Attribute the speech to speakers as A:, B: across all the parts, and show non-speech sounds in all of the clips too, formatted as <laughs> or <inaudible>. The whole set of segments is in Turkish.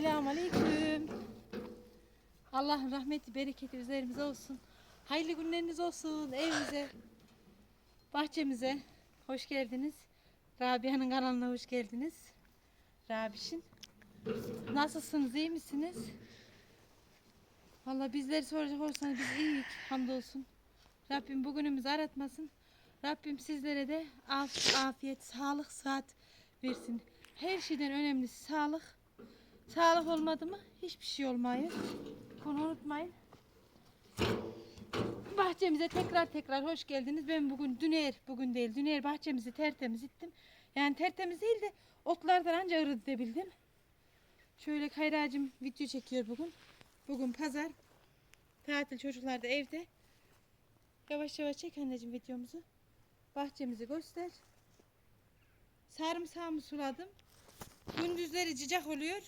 A: Selamun Aleyküm. Allah'ın rahmeti, bereketi üzerimize olsun. Hayırlı günleriniz olsun evimize, bahçemize. Hoş geldiniz. Rabia'nın kanalına hoş geldiniz. Rabişin. Nasılsınız, iyi misiniz? Valla bizleri soracak olursanız biz iyiyiz, hamdolsun. Rabbim bugünümüzü aratmasın. Rabbim sizlere de af, afiyet, sağlık, sıhhat versin. Her şeyden önemlisi sağlık. Sağlık olmadı mı hiçbir şey olmuyor. Bunu unutmayın. Bahçemize tekrar tekrar hoş geldiniz. Ben bugün Düner, bugün değil Düner bahçemizi tertemiz ettim. Yani tertemiz değil de otlardan anca ırıt edebildim. Şöyle Kayracığım video çekiyor bugün. Bugün pazar. Tatil çocuklar da evde. Yavaş yavaş çek anneciğim videomuzu. Bahçemizi göster. Sarımsağımı suladım. Gündüzleri cicak oluyor.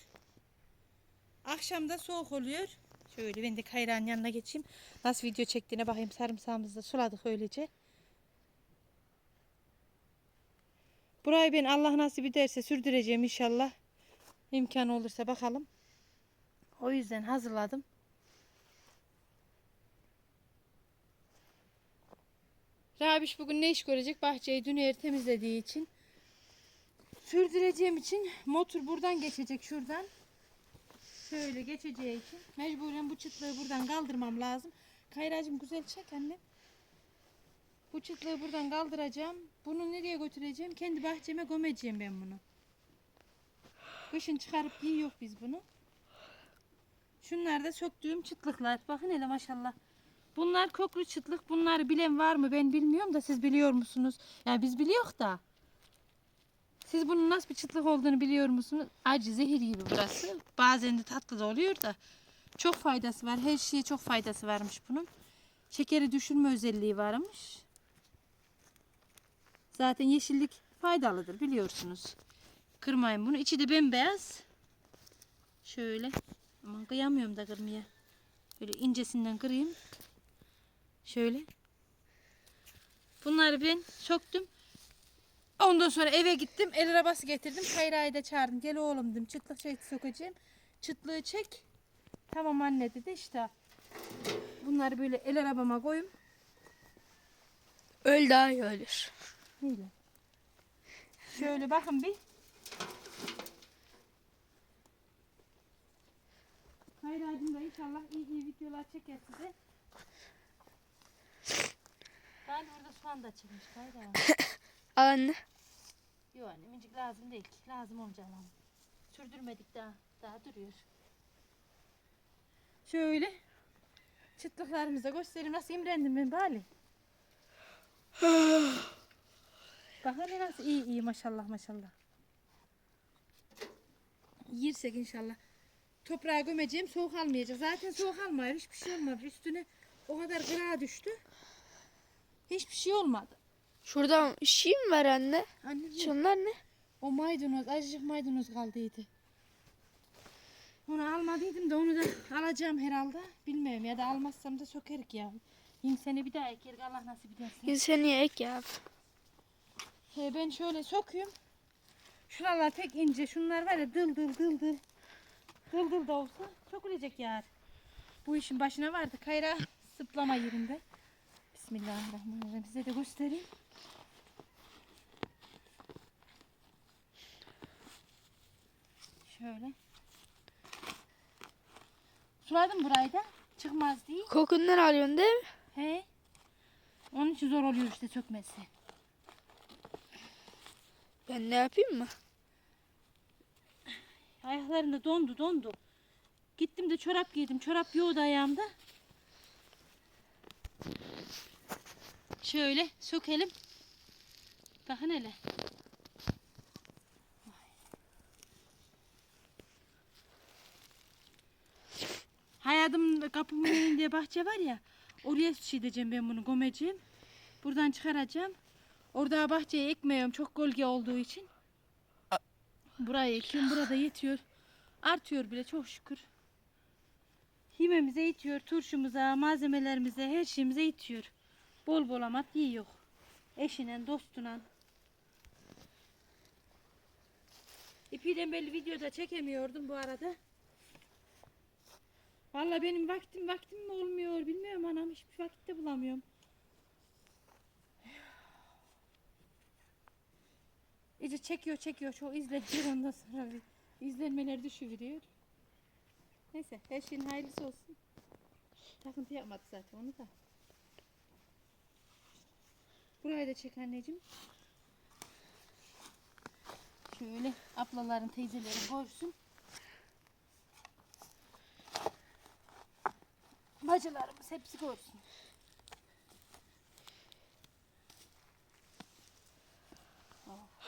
A: Akşamda soğuk oluyor. Şöyle ben de Kayra'nın yanına geçeyim. Nasıl video çektiğine bakayım. Sarımsağımızı da suladık öylece. Burayı ben Allah nasip ederse sürdüreceğim inşallah. İmkan olursa bakalım. O yüzden hazırladım. Rabiş bugün ne iş görecek? Bahçeyi dün yer temizlediği için. Sürdüreceğim için motor buradan geçecek şuradan. Şöyle geçeceği için mecburen bu çıtlığı buradan kaldırmam lazım. Kayracığım güzel çek anne. Bu çıtlığı buradan kaldıracağım. Bunu nereye götüreceğim? Kendi bahçeme gömeceğim ben bunu. Kışın çıkarıp yiyor biz bunu. Şunlar da söktüğüm çıtlıklar. Bakın hele maşallah. Bunlar köklü çıtlık. Bunları bilen var mı ben bilmiyorum da siz biliyor musunuz? Yani biz biliyoruz da. Siz bunun nasıl bir çıtlık olduğunu biliyor musunuz? Acı zehir gibi burası. Bazen de tatlı da oluyor da. Çok faydası var. Her şeye çok faydası varmış bunun. Şekeri düşürme özelliği varmış. Zaten yeşillik faydalıdır biliyorsunuz. Kırmayın bunu. İçi de bembeyaz. Şöyle. Aman kıyamıyorum da kırmaya. Böyle incesinden kırayım. Şöyle. Bunları ben söktüm. Ondan sonra eve gittim. El arabası getirdim. Kayra'yı da çağırdım. Gel oğlum dedim. Çıtlık çek sokacağım. Çıtlığı çek. Tamam anne dedi işte. Bunları böyle el arabama koyayım.
B: Öl daha iyi ölür.
A: Neyle? Şöyle bakın bir. Kayra'cığım da inşallah iyi iyi videolar çeker size. Ben burada soğan da çıkmış Kayra. <laughs>
B: Anne.
A: Yok anne mincik lazım değil ki. Lazım olacak ama. Sürdürmedik daha. Daha duruyor. Şöyle. Çıtlıklarımızı da göstereyim. Nasıl imrendim ben bari. Bak hele nasıl iyi iyi maşallah maşallah. Yersek inşallah. Toprağa gömeceğim soğuk almayacak. Zaten soğuk almıyor. Hiçbir şey olmadı. Üstüne o kadar gıra düştü. Hiçbir şey olmadı.
B: Şurada şey mi var anne?
A: Anneciğim.
B: Şunlar ne?
A: O maydanoz, azıcık maydanoz kaldıydı. Onu almadıydım da onu da alacağım herhalde. Bilmiyorum ya da almazsam da sökerik ya. Yine seni bir daha ekerik Allah nasip ederse.
B: İnsaniye ek yap.
A: He, ben şöyle sokuyorum. Şuralar tek ince. Şunlar var ya dıl dıl dıl dıl. Dıl dıl da olsa sökülecek yar. Bu işin başına vardı. Kayra sıplama yerinde. Bismillahirrahmanirrahim. Size de göstereyim. Şöyle. Suladım burayı da. Çıkmaz değil.
B: Kokundan alıyorsun değil mi?
A: He. Onun için zor oluyor işte sökmesi.
B: Ben ne yapayım mı?
A: Ayaklarında dondu dondu. Gittim de çorap giydim. Çorap yoğdu ayağımda. Şöyle sökelim. Bakın hele. Hayatım kapımın önünde bahçe var ya. Oraya şey diyeceğim ben bunu gömeceğim. Buradan çıkaracağım. Orada bahçeye ekmiyorum çok gölge olduğu için. Buraya ekiyorum. Burada yetiyor. Artıyor bile çok şükür. Yememize yetiyor. Turşumuza, malzemelerimize, her şeyimize yetiyor. Bol bol amat yiyor. Eşinen, dostuna. İpiden belli videoda çekemiyordum bu arada. Vallahi benim vaktim vaktim mi olmuyor bilmiyorum anam hiçbir vakitte bulamıyorum. İyice çekiyor çekiyor çok izleniyor ondan sonra bir izlenmeler düşüveriyor. Neyse her şeyin hayırlısı olsun. Takıntı yapmadı zaten onu da. Burayı da çek anneciğim. Şöyle ablaların teyzelerin görsün. Bacılarımız hepsi görsün.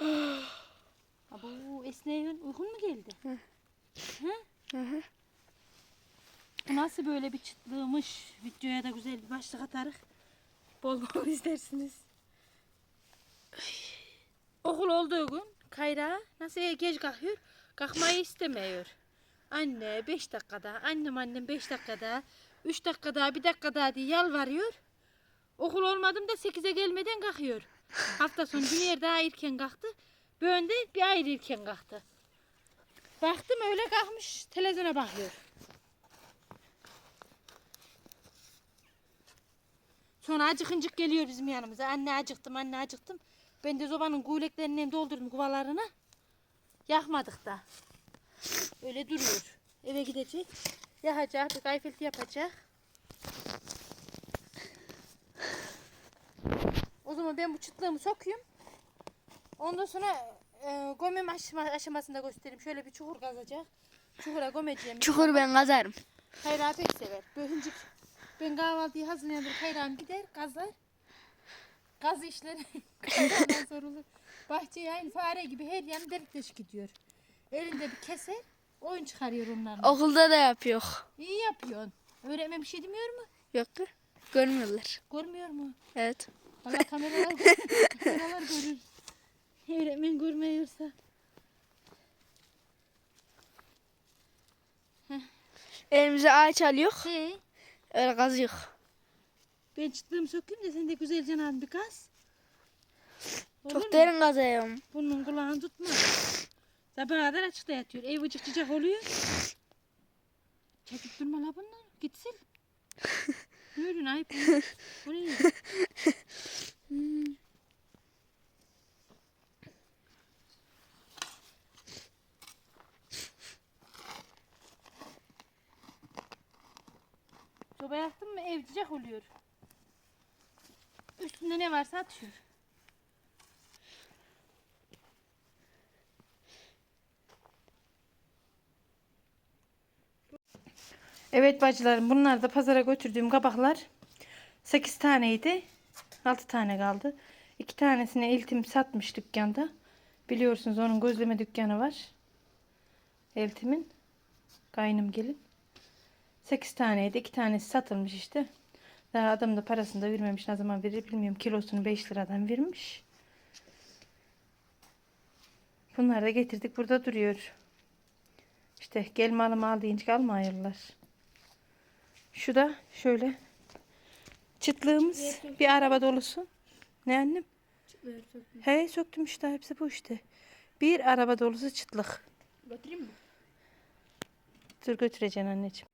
A: Oh. Abo esneyin uykun mu geldi?
B: Hı.
A: Hı?
B: Hı hı.
A: Bu nasıl böyle bir çıtlığımış? Videoya da güzel bir başlık atarız. Bol bol <laughs> izlersiniz. Okul olduğu gün Kayra nasıl geç kalkıyor? Kalkmayı istemiyor. Anne 5 dakikada, annem annem 5 dakikada, 3 dakikada, 1 dakikada diye yalvarıyor. Okul olmadım da 8'e gelmeden kalkıyor. Hafta sonu bir yer daha erken kalktı. Bir önde bir ayrı erken kalktı. Baktım öyle kalkmış televizyona bakıyor. Sonra acıkıncık geliyor bizim yanımıza. Anne acıktım, anne acıktım. Ben de zobanın guyleklerini doldurdum kuvalarını. Yakmadık da. Öyle duruyor. Eve gidecek. Yakacak, bir kayfelti yapacak. O zaman ben bu çıtlığımı sokayım. Ondan sonra e, gömem aşama, aşamasında göstereyim. Şöyle bir çukur kazacak. Çukura gömeceğim.
B: Çukur ben kazarım.
A: Hayra pek sever. Böhüncük. Ben kahvaltıyı hazırlayandır. Hayran gider kazar. Kaz işleri <laughs> kazandan sorulur. Bahçeye aynı fare gibi her yan delik deşik gidiyor. Elinde bir keser oyun çıkarıyor onlarla.
B: Okulda da yapıyor.
A: İyi yapıyorsun. Öğretmen bir şey demiyor mu?
B: Yok. Görmüyorlar.
A: Görmüyor mu?
B: Evet.
A: Valla <laughs> kameralar, kameralar görür. Öğretmen görmüyorsa.
B: Elimize ağaç alıyor.
A: He.
B: Öyle kazıyor.
A: Ben çıktığımı sökeyim de sen de güzelce al bir kaz. Olur mu?
B: Çok derin kazıyorum.
A: Bunun kulağını tutma. Sabaha kadar açıkta yatıyor. Ev vıcık cıcak oluyor. Çekip durma la bundan. Gitsin. Buyurun ayıp. Bu- ne? Soba yaktın mı ev cıcak oluyor. Üstünde ne varsa atıyor. Evet bacılarım bunlar da pazara götürdüğüm kabaklar 8 taneydi. 6 tane kaldı. 2 tanesini iltim satmış dükkanda. Biliyorsunuz onun gözleme dükkanı var. Eltimin. Kaynım gelin. 8 taneydi. 2 tanesi satılmış işte. Daha adam da parasını da vermemiş. Ne zaman verir bilmiyorum. Kilosunu 5 liradan vermiş. Bunları da getirdik. Burada duruyor. İşte gel malımı al deyince almayırlar. Şu da şöyle çıtlığımız bir araba dolusu. Ne annem? He söktüm işte hepsi bu işte. Bir araba dolusu çıtlık.
B: Götüreyim mi?
A: Dur götüreceksin anneciğim.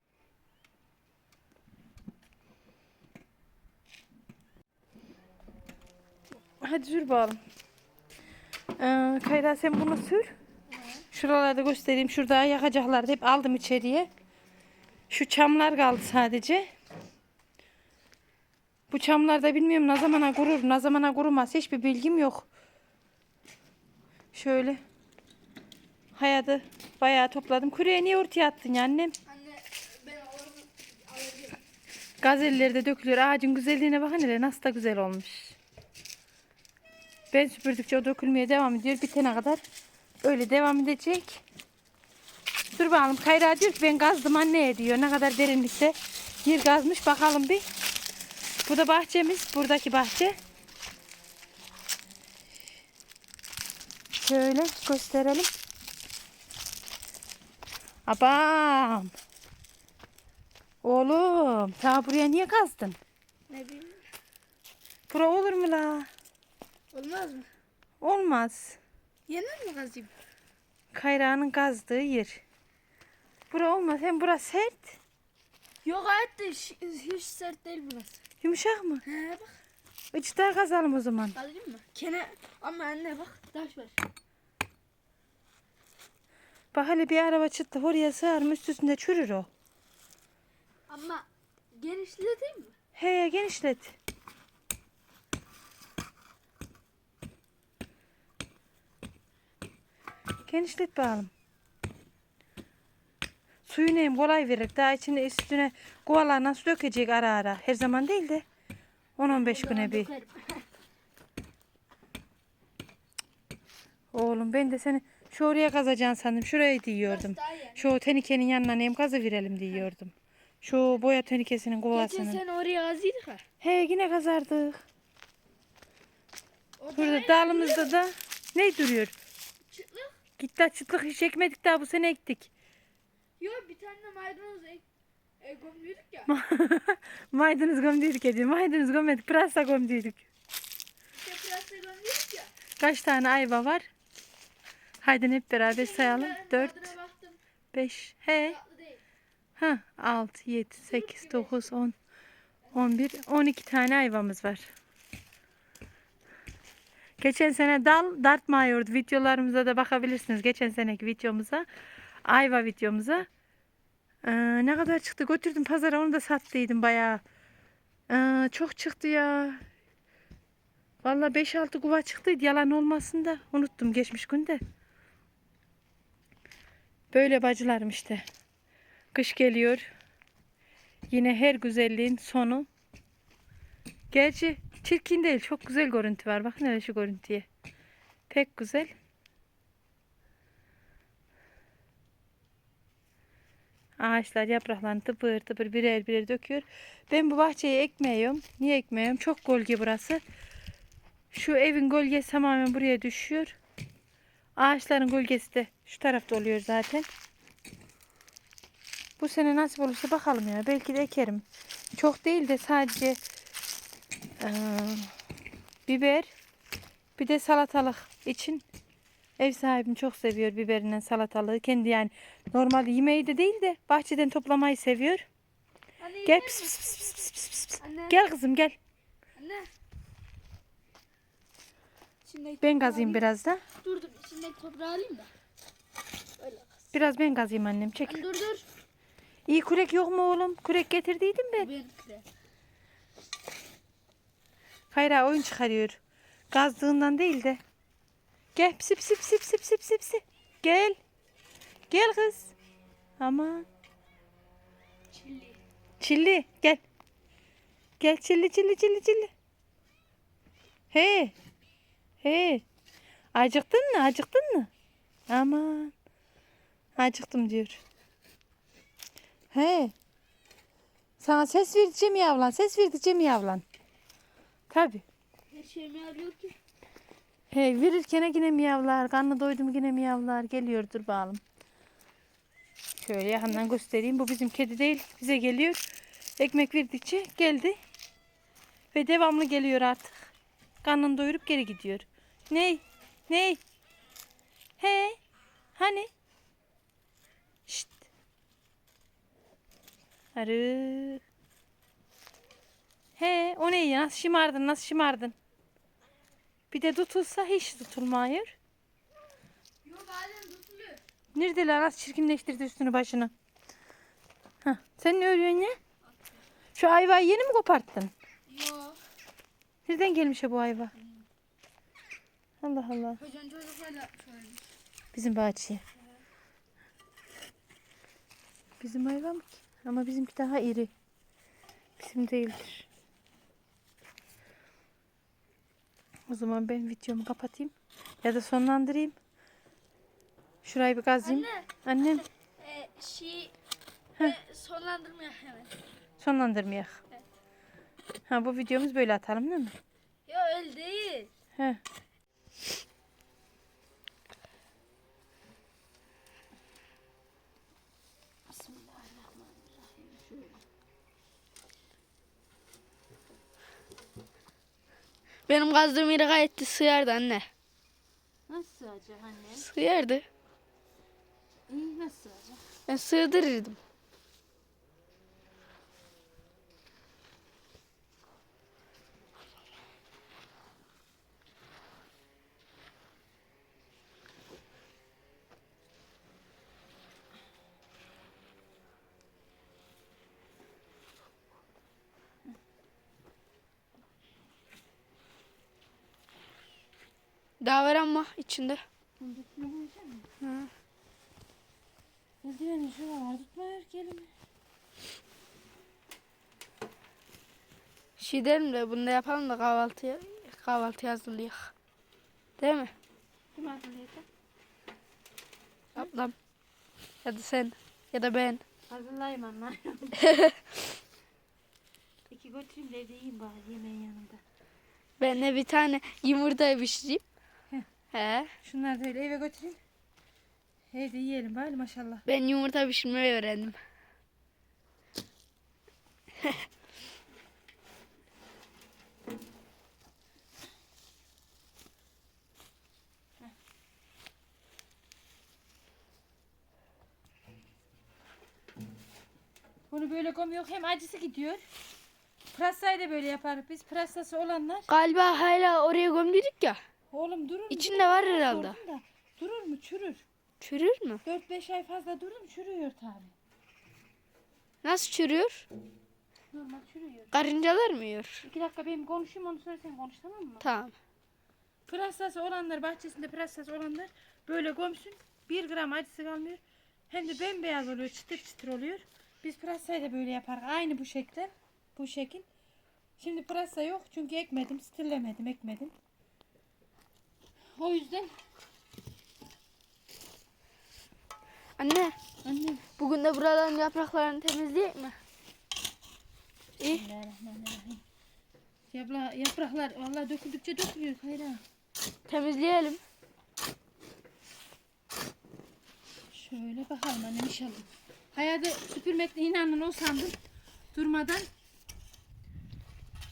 A: Hadi sür bakalım. Ee, Kayra sen bunu sür. Şuralarda göstereyim. Şurada yakacaklardı. Hep aldım içeriye. Şu çamlar kaldı sadece. Bu çamlarda bilmiyorum ne zamana kurur, ne zamana kurumaz. Hiçbir bilgim yok. Şöyle. Hayatı bayağı topladım. Kureye niye ortaya attın ya annem?
B: Anne ben alacağım.
A: Gazelleri de dökülüyor. Ağacın güzelliğine bakın hele nasıl da güzel olmuş. Ben süpürdükçe o dökülmeye devam ediyor. Bitene kadar öyle devam edecek. Dur bakalım. Kayra diyor ki ben gazdım anne diyor. Ne kadar derinlikte yer gazmış bakalım bir. Bu da bahçemiz. Buradaki bahçe. Şöyle gösterelim. Abam. Oğlum, ta buraya niye kazdın?
B: Ne bileyim.
A: Bura olur mu la?
B: Olmaz mı?
A: Olmaz.
B: Yenir mi kazayım?
A: Kayrağının kazdığı yer. Bura olmaz. Hem bura sert.
B: Yok de hiç, sert değil burası.
A: Yumuşak mı?
B: He bak.
A: Uçta kazalım o zaman.
B: Alayım mı? Kene ama anne bak taş var.
A: Bak hele bir araba çıktı oraya sığar mı üst üstünde çürür o.
B: Ama genişleteyim mi?
A: He genişlet. Genişlet bakalım. Suyu neyim kolay verir. Daha içine üstüne kovalar nasıl dökecek ara ara. Her zaman değil de 10-15 güne bir. <laughs> Oğlum ben de seni şu oraya kazacaksın sandım. Şurayı diyordum. Şu tenikenin yanına neyim kazı verelim diyordum. Şu boya tenikesinin
B: Geçen
A: kovasını.
B: sene oraya azıydık ha.
A: He yine kazardık. Burada dalımızda da ne duruyor?
B: çıtlık.
A: Gitti çıtlık hiç ekmedik daha bu sene ektik.
B: Yok bir tane de maydanoz ek, e, gömdüydük ya. <laughs>
A: Maydanoz gömdüydük ediyor. Maydanoz gömmedik. Pırasa gömdüydük.
B: İşte pırasa gömdüydük ya.
A: Kaç tane ayva var? Haydi hep beraber sayalım.
B: Ben
A: 4,
B: tadına baktım.
A: 5, he. Ha, 6, 7, 8, 9, 10, 11, 12 tane ayvamız var. Geçen sene dal dartmıyordu. Videolarımıza da bakabilirsiniz. Geçen seneki videomuza. Ayva videomuza. Ee, ne kadar çıktı? Götürdüm pazara onu da sattıydım bayağı. Ee, çok çıktı ya. Vallahi 5-6 kuva çıktıydı. Yalan olmasın da. Unuttum geçmiş günde. Böyle bacılarım işte. Kış geliyor. Yine her güzelliğin sonu. Gerçi çirkin değil. Çok güzel görüntü var. Bakın hele şu görüntüye. Pek güzel. Ağaçlar yapraklarını tıpır tıpır birer birer döküyor. Ben bu bahçeyi ekmiyorum. Niye ekmiyorum? Çok gölge burası. Şu evin gölgesi tamamen buraya düşüyor. Ağaçların gölgesi de şu tarafta oluyor zaten. Bu sene nasip olursa bakalım ya. Belki de ekerim. Çok değil de sadece eee, biber bir de salatalık için ev sahibim çok seviyor biberinden salatalığı. Kendi yani normal yemeği de değil de bahçeden toplamayı seviyor.
B: Anne
A: Gel pis pis pis pis pis pis pis.
B: Anne.
A: Gel kızım gel.
B: Anne. İçindeki
A: Ben
B: alayım.
A: biraz da.
B: Dur dur içindeki toprağı alayım da. Öyle.
A: Biraz ben gazayım annem çek.
B: Anne dur dur.
A: İyi kürek yok mu oğlum? Kürek getirdiydim ben.
B: Ben de.
A: Kayra oyun çıkarıyor. Gazdığından değil de. Gel pisi pisi pisi pisi pisi pisi pisi. Gel. Gel kız. Aman.
B: Çilli.
A: Çilli gel. Gel çilli çilli çilli çilli. He. He. Acıktın mı? Acıktın mı? Aman. Acıktım diyor. He. Sana ses vereceğim yavlan. Ses vereceğim yavlan. Tabii.
B: Her şeyimi arıyor ki.
A: He verirken yine miyavlar. Karnı doydum yine miyavlar. Geliyordur bağlım. Şöyle yakından göstereyim. Bu bizim kedi değil. Bize geliyor. Ekmek verdikçe geldi. Ve devamlı geliyor artık. Karnını doyurup geri gidiyor. Ney? Ney? He? Hani? Şşt. Arı. He, o ne ya? Nasıl şımardın? Nasıl şımardın? Bir de tutulsa hiç tutulmuyor.
B: Yok bazen tutuluyor.
A: Neredeler? Nasıl çirkinleştirdi üstünü başını. Hah, sen ne örüyorsun ya? Şu ayvayı yeni mi koparttın?
B: Yok.
A: Nereden gelmiş ya bu ayva? Allah Allah.
B: Hocam çocuklarla şöyle.
A: Bizim bahçeye. Bizim ayva mı ki? Ama bizimki daha iri. Bizim değildir. O zaman ben videomu kapatayım. Ya da sonlandırayım. Şurayı bir kazayım.
B: Anne.
A: Annem <laughs>
B: E, şey e, sonlandırmaya hemen.
A: sonlandırmayak.
B: Evet.
A: Ha bu videomuz böyle atalım değil mi?
B: Yok öyle değil.
A: He.
B: Benim kazdığım yeri gayet sığardı anne.
A: Nasıl sığacak anne?
B: Sığardı.
A: İyi nasıl sığacak?
B: Ben sığdırırdım. Daha var ama içinde.
A: Bundakini koyacak mısın?
B: Hı.
A: Eldivenin şuralar tutma ver elimi.
B: Şey derim de bunu da yapalım da kahvaltıya kahvaltı hazırlayak. Değil mi?
A: Kim hazırlayacak?
B: Ablam. Ya da sen. Ya da ben.
A: Hazırlayayım anne. <laughs> İki götüreyim de evde yiyeyim bari yemeğin yanında.
B: Ben de bir tane yumurta pişireyim. He.
A: Şunları da öyle eve götüreyim. Evde yiyelim bari maşallah.
B: Ben yumurta pişirmeyi öğrendim. <laughs>
A: Bunu böyle koymuyor hem acısı gidiyor. Pırasayı da böyle yaparız biz. Pırasası olanlar.
B: Galiba hala oraya gömdük ya.
A: Oğlum durur mu?
B: İçinde var herhalde.
A: Da, Durur mu? Çürür.
B: Çürür mü?
A: 4-5 ay fazla durur mu? Çürüyor tabi.
B: Nasıl çürüyor?
A: Normal çürüyor.
B: Karıncalar mı yiyor?
A: İki dakika benim konuşayım onu sonra sen konuş tamam mı?
B: Tamam.
A: Pırasası olanlar bahçesinde pırasası olanlar böyle gömsün. 1 gram acısı kalmıyor. Hem de bembeyaz oluyor çıtır çıtır oluyor. Biz pırasayı da böyle yaparız. Aynı bu şekilde. Bu şekil. Şimdi pırasa yok çünkü ekmedim. Stirlemedim ekmedim. O yüzden
B: Anne
A: annem
B: bugün de buraların yapraklarını temizleyecek mi? İyi.
A: Bismillahirrahmanirrahim. Yapla, yapraklar vallahi döküldükçe dökülüyor Kayra.
B: Temizleyelim.
A: Şöyle bakalım annem inşallah. Hayatı süpürmekle inanın o sandım. Durmadan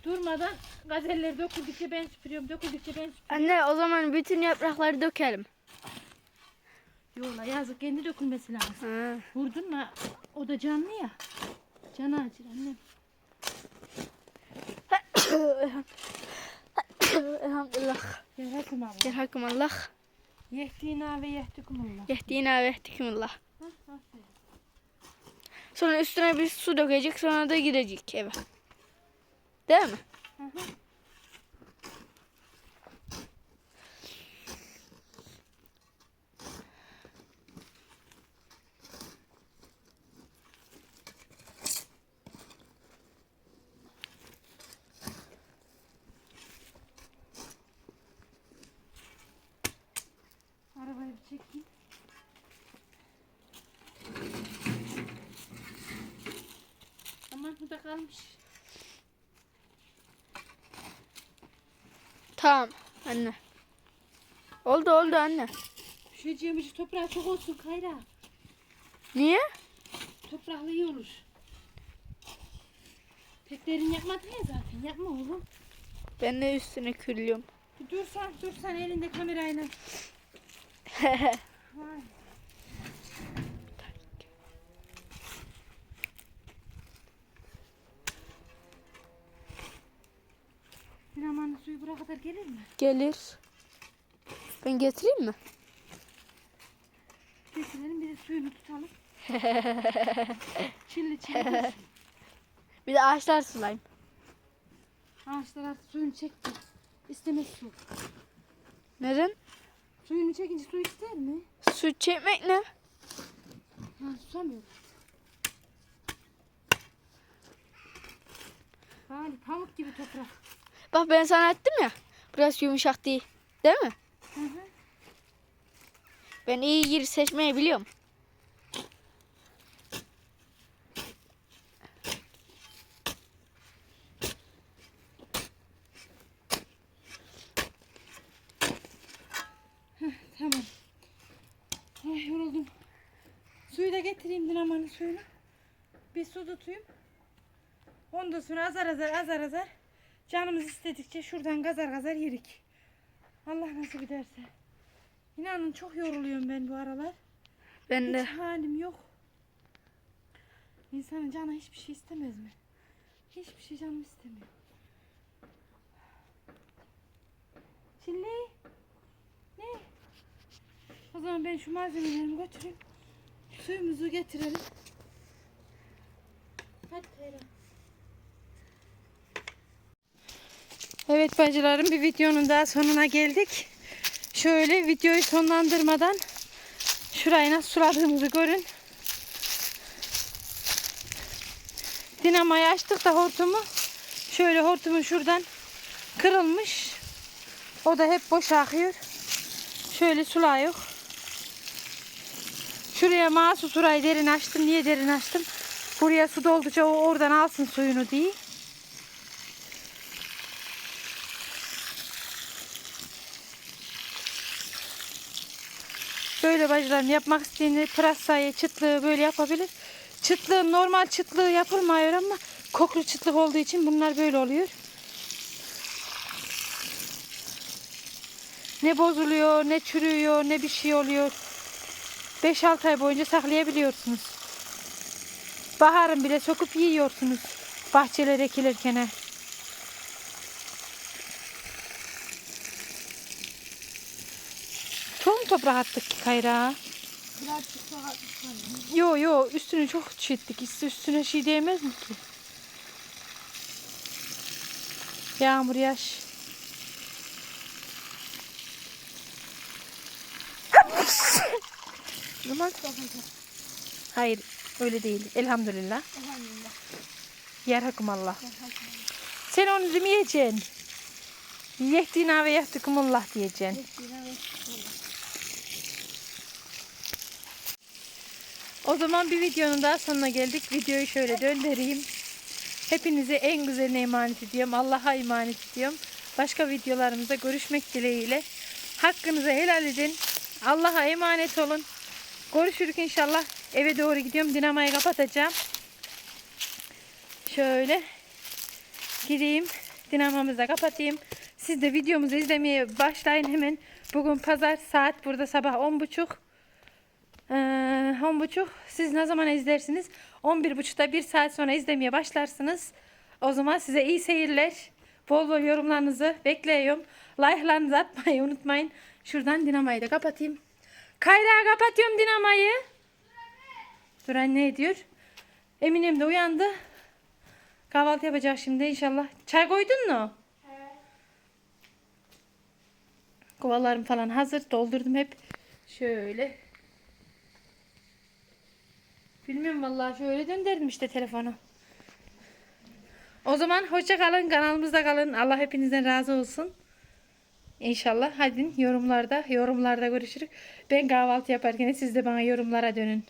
A: durmadan gazeller döküldükçe ben süpürüyorum. Döküldükçe ben süpürüyorum.
B: Anne o zaman bütün yaprakları dökelim.
A: Yola yazık kendi dökülmesi lazım.
B: Ha.
A: Vurdun mu o da canlı ya. Canı acır annem.
B: Elhamdülillah.
A: Yarhakum Allah.
B: Yerhakumullah.
A: Yehdina ve yehdikumullah.
B: Yehdina ve
A: aferin.
B: Sonra üstüne bir su dökecek sonra da gidecek eve. Değil mi?
A: Hı hı. Arabayı bir çekeyim. Da kalmış.
B: Tamam anne. Oldu oldu anne.
A: Şu diyeceğim toprağı çok olsun Kayra.
B: Niye?
A: Topraklı iyi olur. Pek derin yapmadın ya zaten. Yapma oğlum.
B: Ben de üstüne küllüyorum.
A: Bir dursan dursan elinde kamerayla. Vay. <laughs> buraya kadar gelir mi?
B: Gelir. Ben getireyim mi?
A: Getirelim bir de suyunu tutalım. <laughs> çilli çilli. <laughs>
B: Bir de ağaçlar sulayayım.
A: Ağaçlar artık suyunu çekti. İstemez su.
B: Neden?
A: Suyunu çekince su ister mi?
B: Su çekmek ne?
A: Ha susamıyor. Bari pamuk gibi toprak.
B: Bak ben sana ettim ya. Biraz yumuşak değil. Değil mi?
A: Hı hı.
B: Ben iyi yeri seçmeyi biliyorum.
A: Tamam. Ay yoruldum. Suyu da getireyim dinamanın suyunu. Bir su tutayım. Ondan sonra azar azar azar azar canımız istedikçe şuradan gazar gazar yerik. Allah nasip ederse. İnanın çok yoruluyorum ben bu aralar.
B: Ben de.
A: Hiç halim yok. İnsanın canı hiçbir şey istemez mi? Hiçbir şey canım istemiyor. Çilli. Ne? O zaman ben şu malzemelerimi götüreyim. Suyumuzu getirelim. Hadi Teyra. Evet bacılarım bir videonun daha sonuna geldik. Şöyle videoyu sonlandırmadan şurayı nasıl suladığımızı görün. Dinamayı açtık da hortumu. Şöyle hortumun şuradan kırılmış. O da hep boş akıyor. Şöyle sular yok. Şuraya mahsus surayı derin açtım. Niye derin açtım? Buraya su doldukça o oradan alsın suyunu diye. Bacılarım yapmak isteyenler pırasayı, çıtlığı böyle yapabilir. Çıtlığın normal çıtlığı yapılmıyor ama koklu çıtlık olduğu için bunlar böyle oluyor. Ne bozuluyor, ne çürüyor, ne bir şey oluyor. 5-6 ay boyunca saklayabiliyorsunuz. Baharın bile sokup yiyorsunuz. Bahçeler ekilirken. he. Çok mu toprak attık ki kayrağa? Yo yo üstünü çok çittik. Üstü- Üstüne şey değmez mi ki? Yağmur yaş. Zaman Hayır öyle değil. Elhamdülillah.
B: Elhamdülillah.
A: Yerhakumallah. Sen onu demeyeceksin. Yehdina ve yehdikumullah diyeceksin.
B: Yine ve
A: O zaman bir videonun daha sonuna geldik. Videoyu şöyle döndüreyim. Hepinize en güzeline emanet ediyorum. Allah'a emanet ediyorum. Başka videolarımızda görüşmek dileğiyle. Hakkınızı helal edin. Allah'a emanet olun. Görüşürük inşallah. Eve doğru gidiyorum. Dinamayı kapatacağım. Şöyle gideyim. Dinamamızı da kapatayım. Siz de videomuzu izlemeye başlayın hemen. Bugün pazar saat burada sabah 10.30. Ee, 10.30 siz ne zaman izlersiniz? 11.30'da bir saat sonra izlemeye başlarsınız. O zaman size iyi seyirler. Bol bol yorumlarınızı bekliyorum. Like'larınızı atmayı unutmayın. Şuradan dinamayı da kapatayım. Kayrağı kapatıyorum dinamayı. Dur anne ne diyor? Eminem de uyandı. Kahvaltı yapacak şimdi inşallah. Çay koydun mu? Kovalarım falan hazır. Doldurdum hep. Şöyle. Bilmiyorum vallahi şöyle döndürdüm işte telefonu. O zaman hoşça kalın. Kanalımızda kalın. Allah hepinizden razı olsun. İnşallah. Hadi yorumlarda yorumlarda görüşürüz. Ben kahvaltı yaparken siz de bana yorumlara dönün.